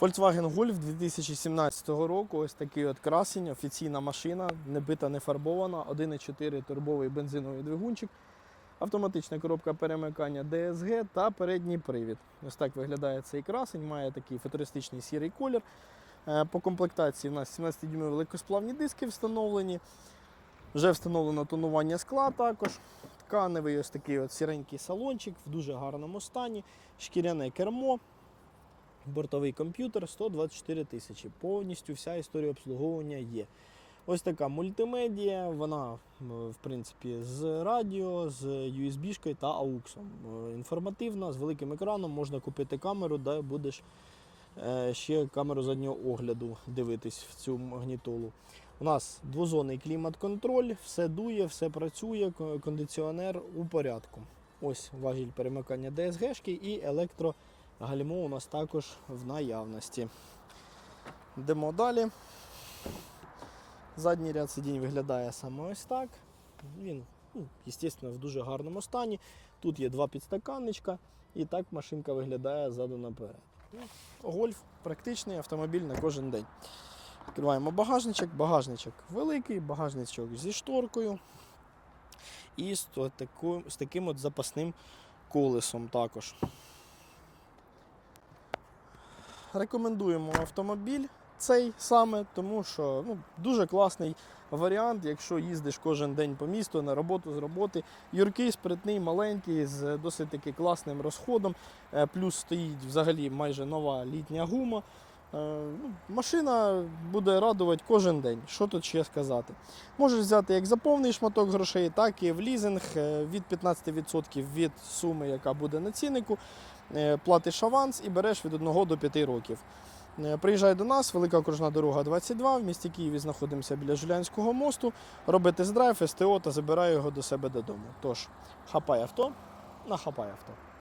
Volkswagen Golf 2017 року. Ось такий от красень, офіційна машина, не бита, не фарбована, 1,4 турбовий бензиновий двигунчик, автоматична коробка перемикання DSG та передній привід. Ось так виглядає цей красень, має такий футуристичний сірий колір. Е, По комплектації у нас 17-дюймові великосплавні диски встановлені. Вже встановлено тонування скла також. Тканевий ось такий от сіренький салончик в дуже гарному стані, шкіряне кермо, бортовий комп'ютер 124 тисячі. Повністю вся історія обслуговування є. Ось така мультимедія, вона в принципі з радіо, з USB-шкою та AUX. Е, Інформативна, з великим екраном, можна купити камеру, де будеш е, ще камеру заднього огляду дивитись в цю магнітолу. У нас двозонний клімат-контроль, все дує, все працює, кондиціонер у порядку. Ось важіль перемикання DSG-шки і електрогальмо у нас також в наявності. Йдемо далі. Задній ряд сидінь виглядає саме ось так. Він, ну, звісно, в дуже гарному стані. Тут є два підстаканничка, і так машинка виглядає ззаду наперед. Ну, Гольф практичний автомобіль на кожен день. Відкриваємо багажничок. Багажничок великий, багажничок зі шторкою. І з, з таким от запасним колесом також. Рекомендуємо автомобіль цей саме, тому що ну, дуже класний варіант, якщо їздиш кожен день по місту на роботу з роботи. Юркий, спритний, маленький, з досить таки класним розходом. Е, Плюс стоїть взагалі майже нова літня гума. Е, ну, Машина буде радувати кожен день. Що тут ще сказати? Можеш взяти як за повний шматок грошей, так і в лізинг е, від 15% від суми, яка буде на ціннику. Е, Платиш аванс і береш від 1 до 5 років. Приїжджай до нас, велика окружна дорога 22. В місті Києві знаходимося біля Жулянського мосту. Роби тест-драйв, СТО та забирай його до себе додому. Тож, хапай авто, на хапай авто.